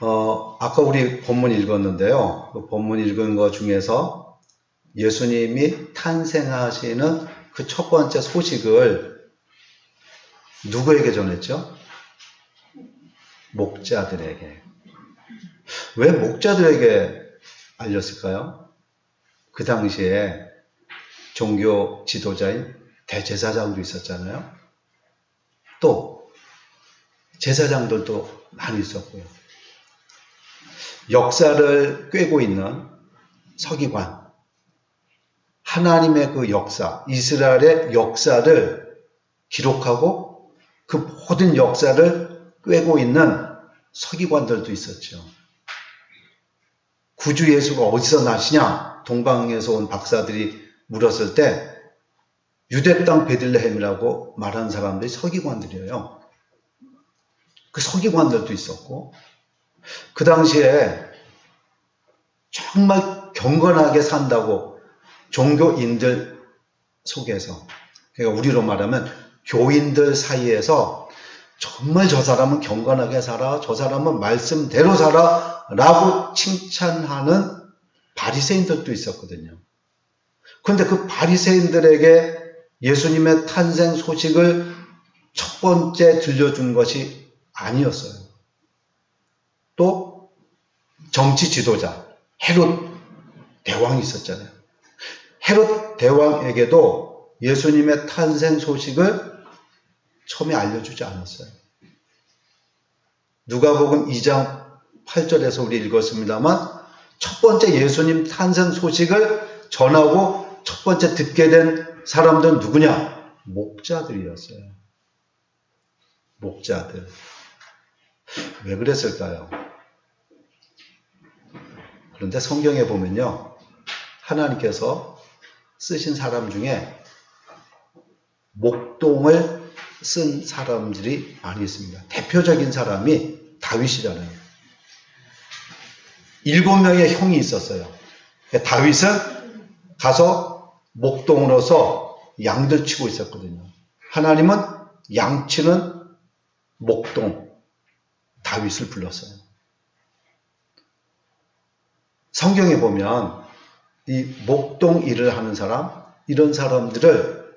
어, 아까 우리 본문 읽었는데요. 그 본문 읽은 것 중에서 예수님이 탄생하시는 그 첫 번째 소식을 누구에게 전했죠? 목자들에게. 왜 목자들에게 알렸을까요? 그 당시에 종교 지도자인 대제사장도 있었잖아요. 또 제사장들도 많이 있었고요. 역사를 꿰고 있는 서기관, 하나님의 그 역사, 이스라엘의 역사를 기록하고 그 모든 역사를 꿰고 있는 서기관들도 있었죠. 구주 예수가 어디서 나시냐? 동방에서 온 박사들이 물었을 때 유대 땅 베들레헴이라고 말하는 사람들이 서기관들이에요. 그 서기관들도 있었고 그 당시에 정말 경건하게 산다고 종교인들 속에서 그러니까 우리로 말하면 교인들 사이에서 정말 저 사람은 경건하게 살아, 저 사람은 말씀대로 살아 라고 칭찬하는 바리새인들도 있었거든요. 그런데 그 바리새인들에게 예수님의 탄생 소식을 첫 번째 들려준 것이 아니었어요. 또 정치 지도자 헤롯 대왕이 있었잖아요. 헤롯 대왕에게도 예수님의 탄생 소식을 처음에 알려주지 않았어요. 누가복음 2장 8절에서 우리 읽었습니다만 첫 번째 예수님 탄생 소식을 전하고 첫 번째 듣게 된 사람들은 누구냐? 목자들이었어요. 목자들. 왜 그랬을까요? 그런데 성경에 보면요. 하나님께서 쓰신 사람 중에 목동을 쓴 사람들이 많이 있습니다. 대표적인 사람이 다윗이잖아요. 일곱 명의 형이 있었어요. 다윗은 가서 목동으로서 양들 치고 있었거든요. 하나님은 양치는 목동 다윗을 불렀어요. 성경에 보면 이 목동 일을 하는 사람 이런 사람들을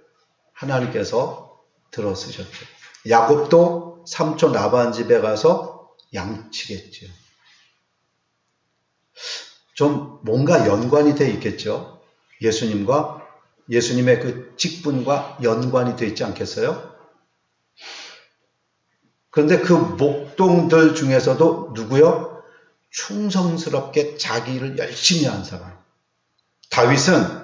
하나님께서 들어 쓰셨죠. 야곱도 삼촌 라반 집에 가서 양치겠죠. 좀 뭔가 연관이 돼 있겠죠. 예수님과 예수님의 그 직분과 연관이 돼 있지 않겠어요? 그런데 그 목동들 중에서도 누구요? 충성스럽게 자기 일을 열심히 한 사람. 다윗은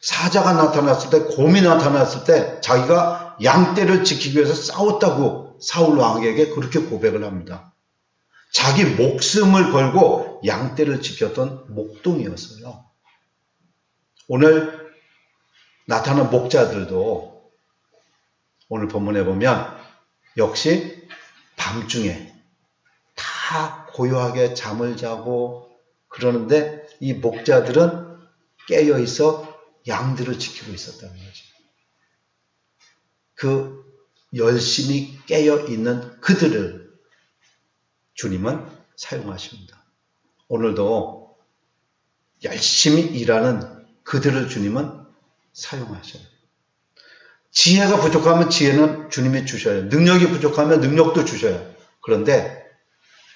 사자가 나타났을 때, 곰이 나타났을 때 자기가 양떼를 지키기 위해서 싸웠다고 사울 왕에게 그렇게 고백을 합니다. 자기 목숨을 걸고 양떼를 지켰던 목동이었어요. 오늘 나타난 목자들도 오늘 본문에 보면 역시 밤중에 다 고요하게 잠을 자고 그러는데 이 목자들은 깨어 있어 양들을 지키고 있었다는 거죠. 그 열심히 깨어 있는 그들을 주님은 사용하십니다. 오늘도 열심히 일하는 그들을 주님은 사용하셔요. 지혜가 부족하면 지혜는 주님이 주셔요. 능력이 부족하면 능력도 주셔요. 그런데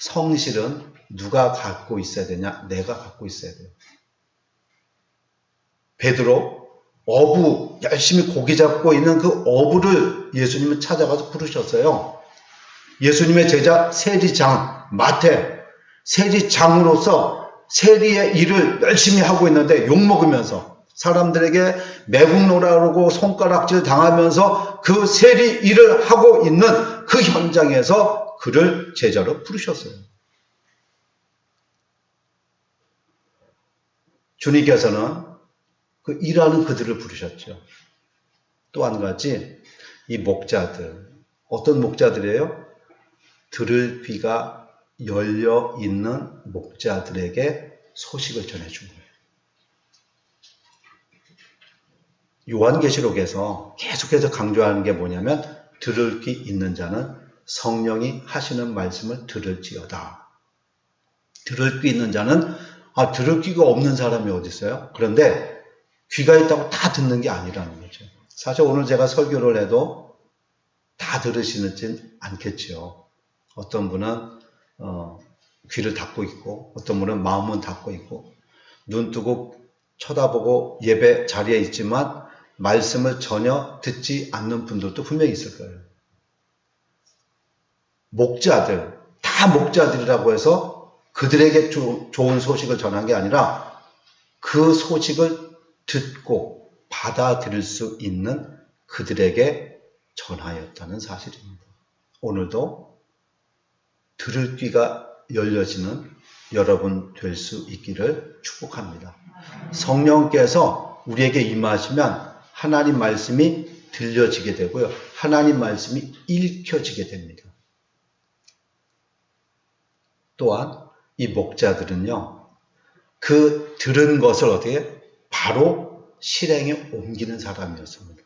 성실은 누가 갖고 있어야 되냐? 내가 갖고 있어야 돼요. 베드로 어부 열심히 고기 잡고 있는 그 어부를 예수님은 찾아가서 부르셨어요. 예수님의 제자 세리장 마태 세리장으로서 세리의 일을 열심히 하고 있는데 욕 먹으면서 사람들에게 매국노라 그러고 손가락질 당하면서 그 세리 일을 하고 있는 그 현장에서 그를 제자로 부르셨어요. 주님께서는 그 일하는 그들을 부르셨죠. 또 한 가지 이 목자들 어떤 목자들이에요? 들을 귀가 열려 있는 목자들에게 소식을 전해준 거예요. 요한계시록에서 계속해서 강조하는 게 뭐냐면 들을 귀 있는 자는 성령이 하시는 말씀을 들을지어다. 들을 귀 있는 자는 아 들을 귀가 없는 사람이 어디 있어요? 그런데 귀가 있다고 다 듣는 게 아니라는 거죠. 사실 오늘 제가 설교를 해도 다 들으시는지 않겠지요. 어떤 분은 어, 귀를 닫고 있고 어떤 분은 마음은 닫고 있고 눈 뜨고 쳐다보고 예배 자리에 있지만 말씀을 전혀 듣지 않는 분들도 분명히 있을 거예요. 목자들, 다 목자들이라고 해서 그들에게 조, 좋은 소식을 전한 게 아니라 그 소식을 듣고 받아들일 수 있는 그들에게 전하였다는 사실입니다. 오늘도 들을 귀가 열려지는 여러분 될 수 있기를 축복합니다. 성령께서 우리에게 임하시면 하나님 말씀이 들려지게 되고요. 하나님 말씀이 읽혀지게 됩니다. 또한 이 목자들은요, 그 들은 것을 어떻게 바로 실행에 옮기는 사람이었습니다.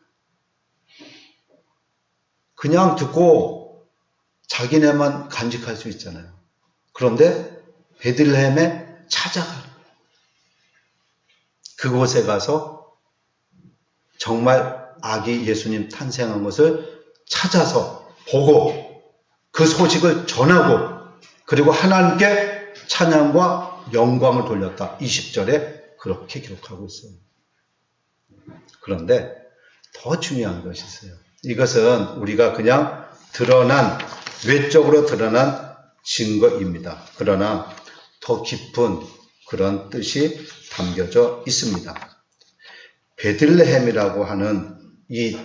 그냥 듣고 자기네만 간직할 수 있잖아요. 그런데 베들레헴에 찾아가는 그곳에 가서 정말 아기 예수님 탄생한 것을 찾아서 보고 그 소식을 전하고 그리고 하나님께 찬양과 영광을 돌렸다. 20절에 그렇게 기록하고 있어요. 그런데 더 중요한 것이 있어요. 이것은 우리가 그냥 드러난, 외적으로 드러난 증거입니다. 그러나 더 깊은 그런 뜻이 담겨져 있습니다. 베들레헴이라고 하는 이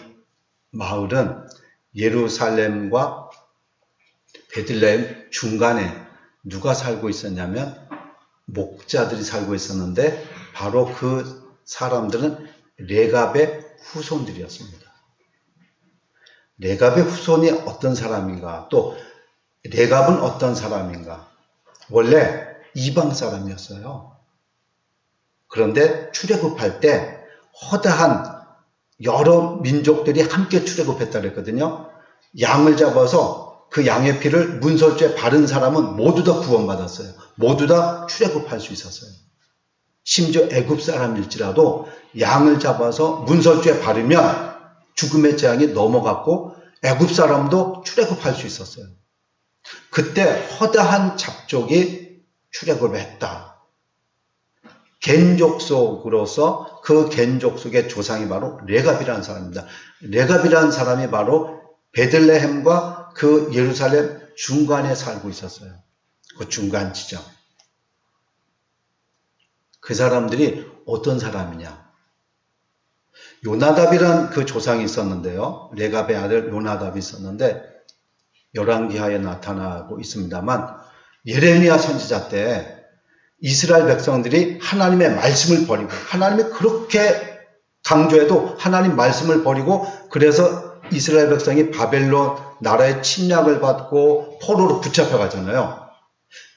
마을은 예루살렘과 베들레헴 중간에 누가 살고 있었냐면 목자들이 살고 있었는데 바로 그 사람들은 레갑의 후손들이었습니다. 레갑의 후손이 어떤 사람인가 또 레갑은 어떤 사람인가 원래 이방 사람이었어요. 그런데 출애굽할 때 허다한 여러 민족들이 함께 출애굽했다 그랬거든요. 양을 잡아서 그 양의 피를 문설주에 바른 사람은 모두 다 구원받았어요. 모두 다 출애굽할 수 있었어요. 심지어 애굽 사람일지라도 양을 잡아서 문설주에 바르면 죽음의 재앙이 넘어갔고 애굽 사람도 출애굽할 수 있었어요. 그때 허다한 잡족이 출애굽을 했다. 겐족 속으로서 그 겐족 속의 조상이 바로 레갑이라는 사람입니다. 레갑이라는 사람이 바로 베들레헴과 그 예루살렘 중간에 살고 있었어요. 그 중간 지점. 그 사람들이 어떤 사람이냐? 요나답이란 그 조상이 있었는데요. 레갑의 아들 요나답이 있었는데 열왕기하에 나타나고 있습니다만 예레미야 선지자 때 이스라엘 백성들이 하나님의 말씀을 버리고 하나님이 그렇게 강조해도 하나님 말씀을 버리고 그래서 이스라엘 백성이 바벨론 나라의 침략을 받고 포로로 붙잡혀 가잖아요.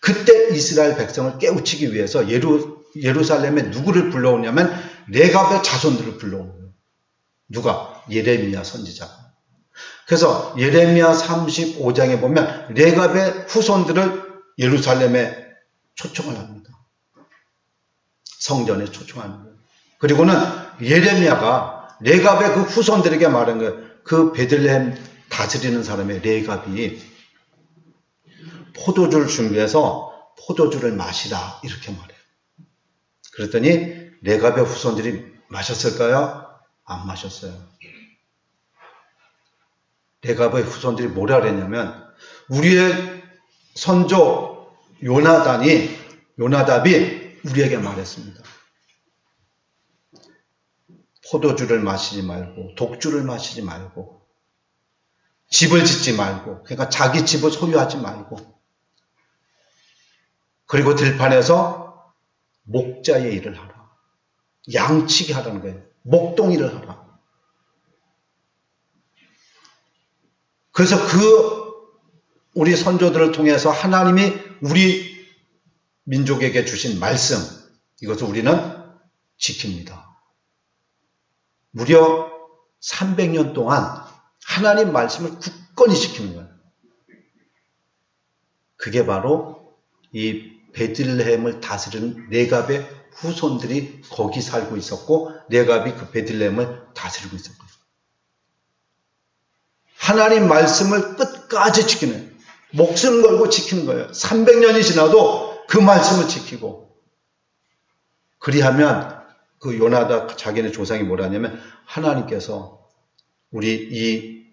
그때 이스라엘 백성을 깨우치기 위해서 예루, 예루살렘에 누구를 불러오냐면 레갑의 자손들을 불러오는. 누가? 예레미야 선지자. 그래서 예레미야 35장에 보면 레갑의 후손들을 예루살렘에 초청을 합니다. 성전에 초청하는 거예요. 그리고는 예레미야가 레갑의 그 후손들에게 말한 거예요. 그 베들레헴 다스리는 사람의 레갑이 포도주를 준비해서 포도주를 마시라 이렇게 말해요. 그랬더니 레갑의 후손들이 마셨을까요? 안 마셨어요. 레갑의 후손들이 뭐라 그랬냐면 우리의 선조 요나단이 요나답이 우리에게 말했습니다. 포도주를 마시지 말고 독주를 마시지 말고 집을 짓지 말고 그러니까 자기 집을 소유하지 말고 그리고 들판에서 목자의 일을 하라. 양치기 하라는 거예요. 목동일을 하라. 그래서 그 우리 선조들을 통해서 하나님이 우리 민족에게 주신 말씀, 이것을 우리는 지킵니다. 무려 300년 동안 하나님 말씀을 굳건히 지키는 거예요. 그게 바로 이 베들레헴을 다스리는 레갑의 후손들이 거기 살고 있었고 레갑이 그 베들레헴을 다스리고 있었거든요. 하나님 말씀을 끝까지 지키는 목숨 걸고 지키는 거예요. 300년이 지나도 그 말씀을 지키고 그리하면 그 요나다 자기네 조상이 뭐라냐면 하나님께서 우리 이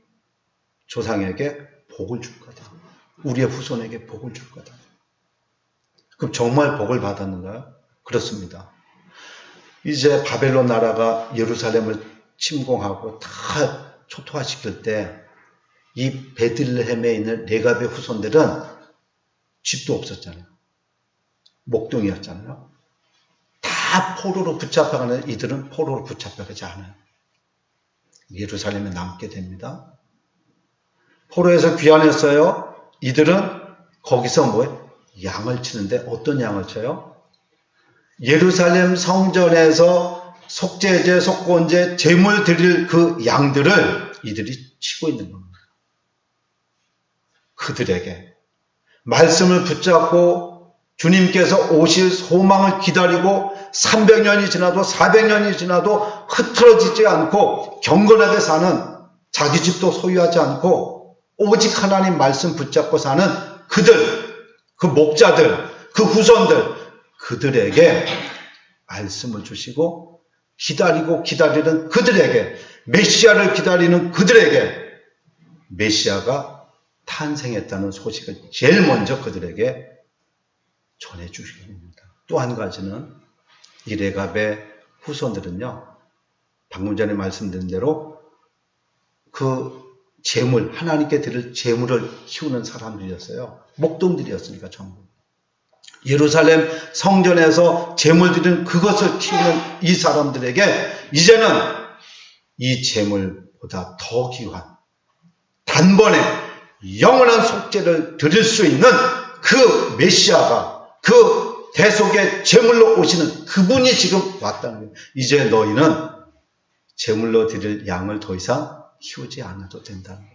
조상에게 복을 줄 거다. 우리의 후손에게 복을 줄 거다. 그럼 정말 복을 받았는가요? 그렇습니다. 이제 바벨론 나라가 예루살렘을 침공하고 다 초토화시킬 때 이 베들레헴에 있는 레갑의 후손들은 집도 없었잖아요. 목동이었잖아요. 다 포로로 붙잡혀가는 이들은 포로로 붙잡혀가지 않아요. 예루살렘에 남게 됩니다. 포로에서 귀환했어요. 이들은 거기서 뭐예요? 양을 치는데 어떤 양을 쳐요? 예루살렘 성전에서 속죄제, 속건제, 제물 드릴 그 양들을 이들이 치고 있는 겁니다. 그들에게 말씀을 붙잡고 주님께서 오실 소망을 기다리고 300년이 지나도 400년이 지나도 흐트러지지 않고 경건하게 사는 자기 집도 소유하지 않고 오직 하나님 말씀 붙잡고 사는 그들, 그 목자들, 그 후손들, 그들에게 말씀을 주시고 기다리고 기다리는 그들에게 메시아를 기다리는 그들에게 메시아가 탄생했다는 소식을 제일 먼저 그들에게 전해 주시게 됩니다. 또 한 가지는 이 레갑의 후손들은요, 방금 전에 말씀드린 대로 그 재물, 하나님께 드릴 재물을 키우는 사람들이었어요. 목동들이었으니까 전부. 예루살렘 성전에서 재물 드리는 그것을 키우는 이 사람들에게 이제는 이 재물보다 더 귀한 단번에 영원한 속죄를 드릴 수 있는 그 메시아가 그 대속의 제물로 오시는 그분이 지금 왔다는 거예요. 이제 너희는 제물로 드릴 양을 더 이상 키우지 않아도 된다는 거예요.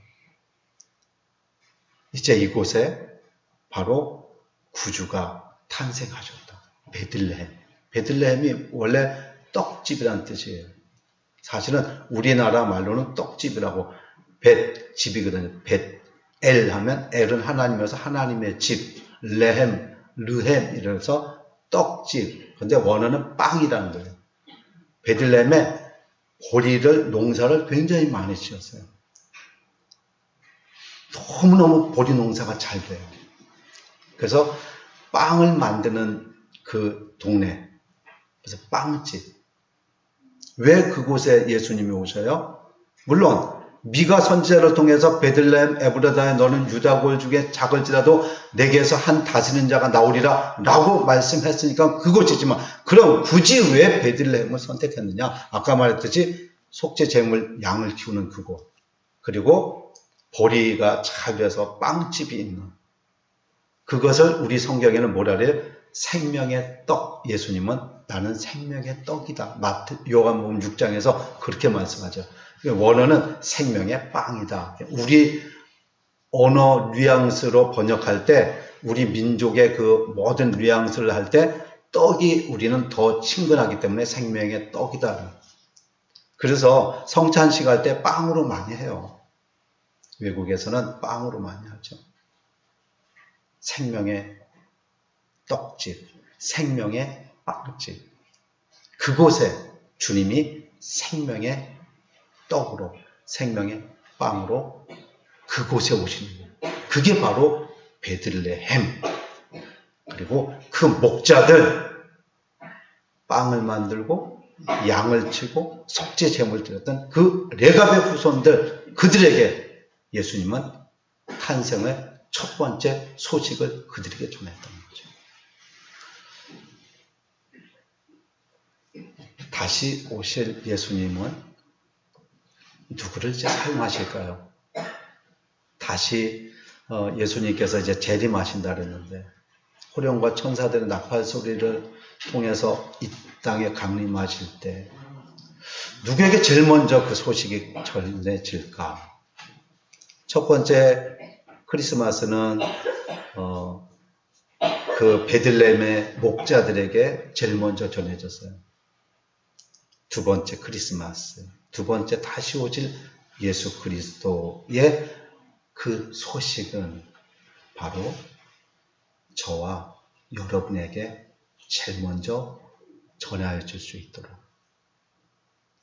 이제 이곳에 바로 구주가 탄생하셨다. 베들레헴. 베들레헴이 원래 떡집이라는 뜻이에요. 사실은 우리나라 말로는 떡집이라고 벳 집이거든요. 벳엘 하면 엘은 하나님이어서 하나님의 집, 레헴, 르헴 이래서 떡집. 근데 원어는 빵이라는 거예요. 베들레헴에 보리를 농사를 굉장히 많이 지었어요. 너무너무 보리 농사가 잘 돼요. 그래서 빵을 만드는 그 동네. 그래서 빵집. 왜 그곳에 예수님이 오셔요? 물론 미가 선지자를 통해서 베들레헴 에브라다에 너는 유다 골 중에 작을지라도 내게서 한 다스리는 자가 나오리라 라고 말씀했으니까 그곳이지만 그럼 굳이 왜 베들레헴을 선택했느냐? 아까 말했듯이 속죄 제물 양을 키우는 그곳. 그리고 보리가 잘 돼서 빵집이 있는 그것을 우리 성경에는 뭐라 그래요? 생명의 떡. 예수님은 나는 생명의 떡이다. 요한복음 6장에서 그렇게 말씀하죠 원어는 생명의 빵이다. 우리 언어 뉘앙스로 번역할 때 우리 민족의 그 모든 뉘앙스를 할 때 떡이 우리는 더 친근하기 때문에 생명의 떡이다. 그래서 성찬식 할 때 빵으로 많이 해요. 외국에서는 빵으로 많이 하죠. 생명의 떡집, 생명의 빵집. 그곳에 주님이 생명의 떡으로 생명의 빵으로 그곳에 오시는 거예요. 그게 바로 베들레헴. 그리고 그 목자들 빵을 만들고 양을 치고 속죄 제물 드렸던 그 레갑의 후손들 그들에게 예수님은 탄생의 첫 번째 소식을 그들에게 전했던 거죠. 다시 오실 예수님은 누구를 이제 사용하실까요? 다시 어, 예수님께서 이제 재림하신다 그랬는데 호령과 천사들의 나팔 소리를 통해서 이 땅에 강림하실 때 누구에게 제일 먼저 그 소식이 전해질까? 첫 번째 크리스마스는 어, 그 베들레헴의 목자들에게 제일 먼저 전해졌어요. 두 번째 크리스마스, 두 번째 다시 오실 예수 그리스도의 그 소식은 바로 저와 여러분에게 제일 먼저 전하여 줄 수 있도록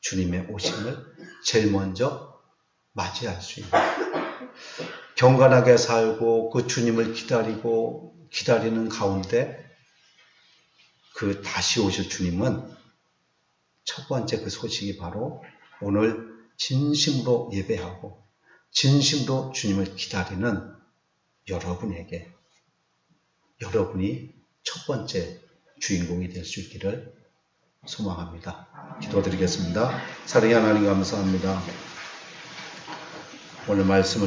주님의 오심을 제일 먼저 맞이할 수 있는 경건하게 살고 그 주님을 기다리고 기다리는 가운데 그 다시 오실 주님은 첫 번째 그 소식이 바로 오늘 진심으로 예배하고 진심으로 주님을 기다리는 여러분에게 여러분이 첫 번째 주인공이 될 수 있기를 소망합니다. 기도드리겠습니다. 사랑의 하나님 감사합니다. 오늘 말씀을